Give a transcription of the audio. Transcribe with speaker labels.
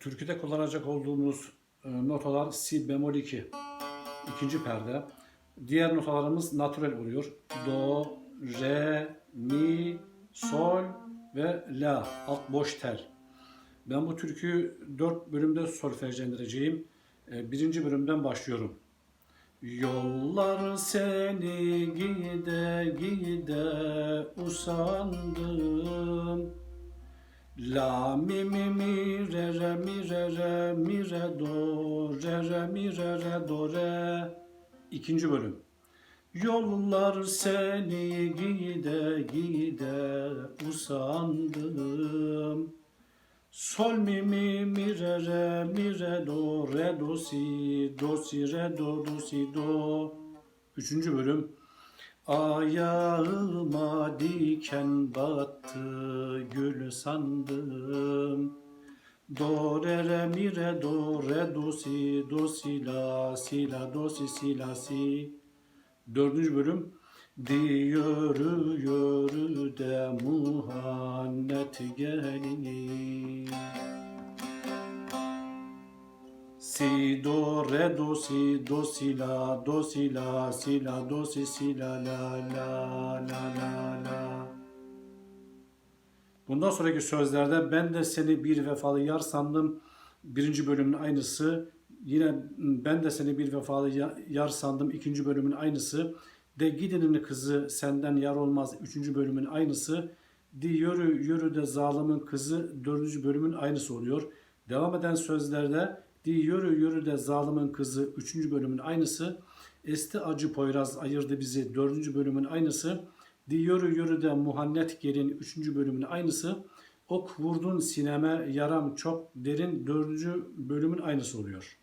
Speaker 1: Türküde kullanacak olduğumuz e, notalar si bemol 2. ikinci perde. Diğer notalarımız natürel oluyor. Do, re, mi, sol ve la. Alt boş tel. Ben bu türküyü dört bölümde solfejlendireceğim. E, Birinci bölümden başlıyorum. Yollar seni gide gide usandım. La mi mi mi re mi re re mi re do re re mi re re do re. İkinci bölüm. Yollar seni gide gide usandım. Sol mi mi mi re re mi re do re do si do si re do do si do. Üçüncü bölüm. Ayağıma diken battı gül sandım. Do re re mi re do re do si do si la si la do si si la si. Dördüncü bölüm. Di yürü yürü de muhannet gelin. Si do re do si do si la do si la si la do si si la la la la la la. Bundan sonraki sözlerde ben de seni bir vefalı yar sandım. Birinci bölümün aynısı. Yine ben de seni bir vefalı ya- yar sandım. ikinci bölümün aynısı. De gidenin kızı senden yar olmaz. Üçüncü bölümün aynısı. Di yürü yürü de zalimin kızı. Dördüncü bölümün aynısı oluyor. Devam eden sözlerde Di yürü yürü de zalimin kızı. Üçüncü bölümün aynısı. Esti acı Poyraz ayırdı bizi. Dördüncü bölümün aynısı. Di yürü yürü de muhannet gelin. Üçüncü bölümün aynısı. Ok vurdun sineme yaram çok derin. Dördüncü bölümün aynısı oluyor.